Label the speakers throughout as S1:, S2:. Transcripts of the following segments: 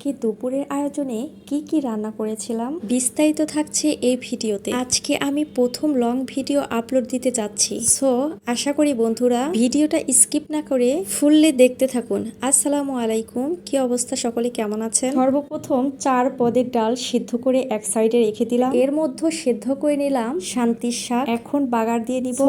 S1: আজকে দুপুরের আয়োজনে কি কি রান্না করেছিলাম বিস্তারিত থাকছে এই ভিডিওতে। আজকে আমি প্রথম লং ভিডিও আপলোড দিতে যাচ্ছি। সো, আশা করি বন্ধুরা ভিডিওটা স্কিপ না করে ফুললে দেখতে থাকুন। আসসালামু আলাইকুম, কি অবস্থা? সকলে কেমন আছেন? সর্বপ্রথম চার পদের ডাল সিদ্ধ করে এক সাইডে রেখে দিলাম। এর মধ্যে সিদ্ধ করে নিলাম শান্তির শাক। এখন বাগার দিয়ে দিব।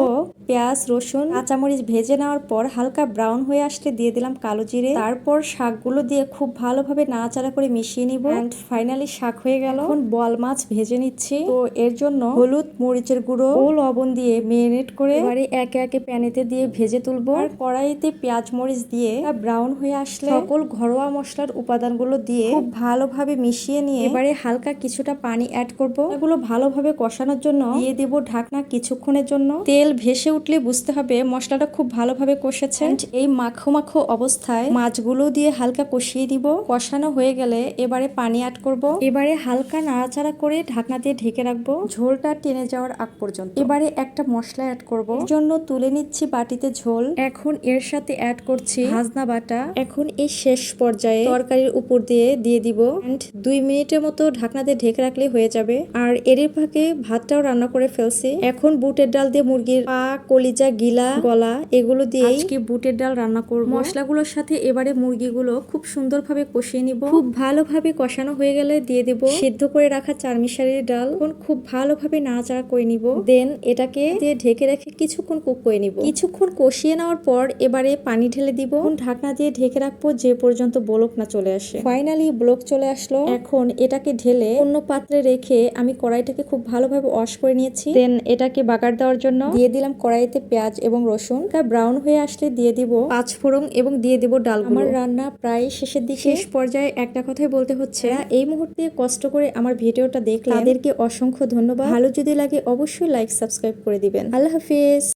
S1: পেঁয়াজ, রসুন, কাঁচামরিচ ভেজে নেওয়ার পর হালকা ব্রাউন হয়ে আসলে দিয়ে দিলাম কালো জিরে। তারপর শাকগুলো দিয়ে খুব ভালোভাবে নাড়াচাড়া করে মিশিয়ে নিব। এন্ড ফাইনালি শাক হয়ে গেল। এখন বল মাছ ভেজে নিচ্ছি। তো এর জন্য হলুদ মরিচের গুঁড়ো ও লবণ দিয়ে মেরিনেট করে এবারে একে একে প্যানেতে দিয়ে ভেজে তুলবো। আর কড়াইতে পেঁয়াজ মরিচ দিয়ে ব্রাউন হয়ে আসলে সকল ঘরোয়া মশলার উপাদানগুলো দিয়ে খুব ভালোভাবে মিশিয়ে নিয়ে এবারে হালকা কিছুটা পানি অ্যাড করব। এগুলো ভালোভাবে কষানোর জন্য দিয়ে দেব ঢাকনা কিছুক্ষণের জন্য। তেল ভেসে উঠলে বুঝতে হবে মশলাটা খুব ভালোভাবে কষেছে। এই মাখো মাখো অবস্থায় মাছগুলো দিয়ে হালকা কষিয়ে দিব। কষানো হয়ে গেলে এবারে পানি অ্যাড করব। এবারে হালকা নাড়াচাড়া করে ঢাকনা দিয়ে ঢেকে রাখব। ঝোলটা টেনে যাওয়ার আগ পর্যন্ত। এবারে একটা মশলা অ্যাড করব। এর জন্য তুলে নিচ্ছি বাটিতে ঝোল। এখন এর সাথে অ্যাড করছি ভাজনা বাটা। এখন এই শেষ পর্যায়ে তরকারির উপর দিয়ে দিয়ে দিব। এন্ড দুই মিনিটের মতো ঢাকনা দিয়ে ঢেকে রাখলে হয়ে যাবে। আর এর ফাঁকে ভাতটাও রান্না করে ফেলছি। এখন বুটের ডাল দিয়ে মুরগির পা কলিজা গিলা গলা এগুলো দিয়ে আজকে বুটের ডাল রান্না করব। মশলাগুলোর সাথে এবারে মুরগিগুলো খুব সুন্দরভাবে কষিয়ে নিব। খুব ভালোভাবে কষানো হয়ে গেলে দিয়ে দেব সিদ্ধ করে রাখা চারমিশারির ডাল। খুব ভালোভাবে নাড়াচাড়া করে নিব। দেন এটাকে দিয়ে ঢেকে রেখে কিছুক্ষণ কুক করে নিব। কিছুক্ষণ কষিয়ে নেওয়ার পর এবারে পানি ঢেলে দিব। ঢাকনা দিয়ে ঢেকে রাখব যে পর্যন্ত ব্লক না চলে আসে। ফাইনালি ব্লক চলে আসলো। এখন এটাকে ঢেলে অন্য পাত্রে রেখে আমি কড়াইটাকে খুব ভালোভাবে ওয়াশ করে নিয়েছি। দেন এটাকে বাগার দেওয়ার জন্য দিয়ে দিলাম কড়াইতে পেঁয়াজ এবং রসুন। তা ব্রাউন হয়ে আসলে দিয়ে দিব পাঁচ ফোড়ন এবং দিয়ে দিব ডাল আমার রান্না প্রায় শেষের দিকে। শেষ পর্যায়ে একটা কথাই বলতে হচ্ছে, এই মুহূর্তে কষ্ট করে আমার ভিডিওটা দেখলে তাদেরকে অসংখ্য ধন্যবাদ। ভালো যদি লাগে অবশ্যই লাইক সাবস্ক্রাইব করে দিবেন। আল্লাহ হাফিজ।